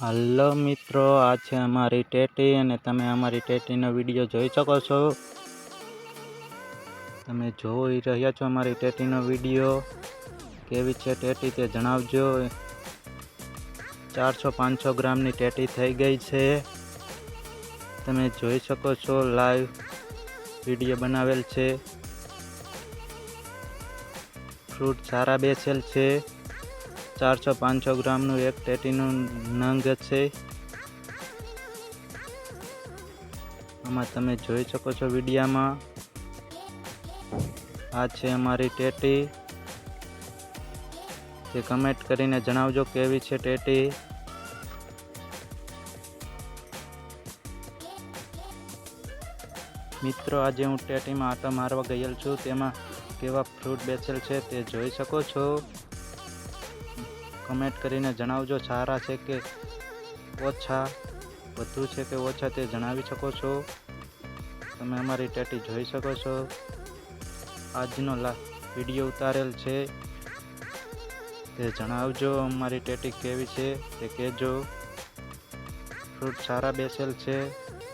હાલો મિત્રો, આ છે અમારી ટેટી અને તમે અમારી ટેટીનો વીડિયો જોઈ શકો છો. તમે જોઈ રહ્યા છો અમારી ટેટીનો વીડિયો. કેવી છે ટેટી તે જણાવજો. ચારસો પાંચસો ગ્રામની ટેટી થઈ ગઈ છે. તમે જોઈ શકો છો લાઈવ વીડિયો બનાવેલ છે. ફ્રૂટ સારા બેસેલ છે. ચારસો પાંચસો ગ્રામનું એક ટેટીનું નંગ છે. આમાં તમે જોઈ શકો છો વિડીયામાં. આ છે અમારી ટેટી. જે કમેન્ટ કરીને જણાવજો કેવી છે ટેટી. મિત્રો, આજે હું ટેટીમાં આટો મારવા ગયેલ છું. તેમાં કેવા ફ્રૂટ બેસેલ છે તે જોઈ શકો છો. કમેન્ટ કરીને જણાવજો. સારા છે કે ઓછા? વધુ છે કે ઓછા તે જણાવી શકો છો. તમે અમારી ટેટી જોઈ શકો છો. આજનો લા વીડિયો ઉતારેલ છે. તે જણાવજો અમારી ટેટી કેવી છે તે કહેજો. ફ્રૂટ સારા બેસેલ છે.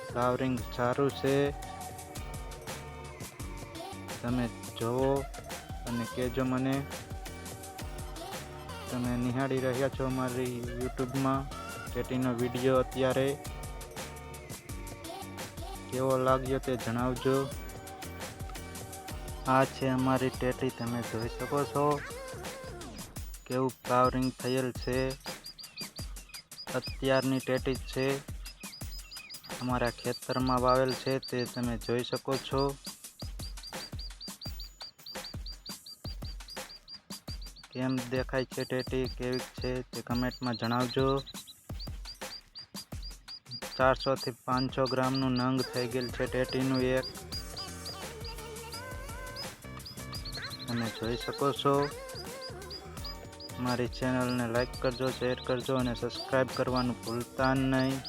ફ્લાવરિંગ સારું છે. તમે જોવો અને કહેજો મને. તમે નિહાળી રહ્યા છો અમારી યુટ્યુબમાં. ટેટીનો વીડિયો અત્યારે કેવો લાગ્યો તે જણાવજો. આ છે અમારી ટેટી, તમે જોઈ શકો છો. કેવું ફ્લાવરિંગ થયેલ છે. અત્યારની ટેટી છે. અમારા ખેતરમાં વાવેલ છે તે તમે જોઈ શકો છો. કેમ દેખાય છે, ટેટી? કેવી છે તે કમેન્ટમાં જણાવજો. ચારસોથી પાંચસો ગ્રામનું નંગ થઈ ગયેલ છે ટેટીનું એક. તમે જોઈ શકો છો. મારી ચેનલને લાઈક કરજો, શેર કરજો અને સબસ્ક્રાઈબ કરવાનું ભૂલતા નહીં.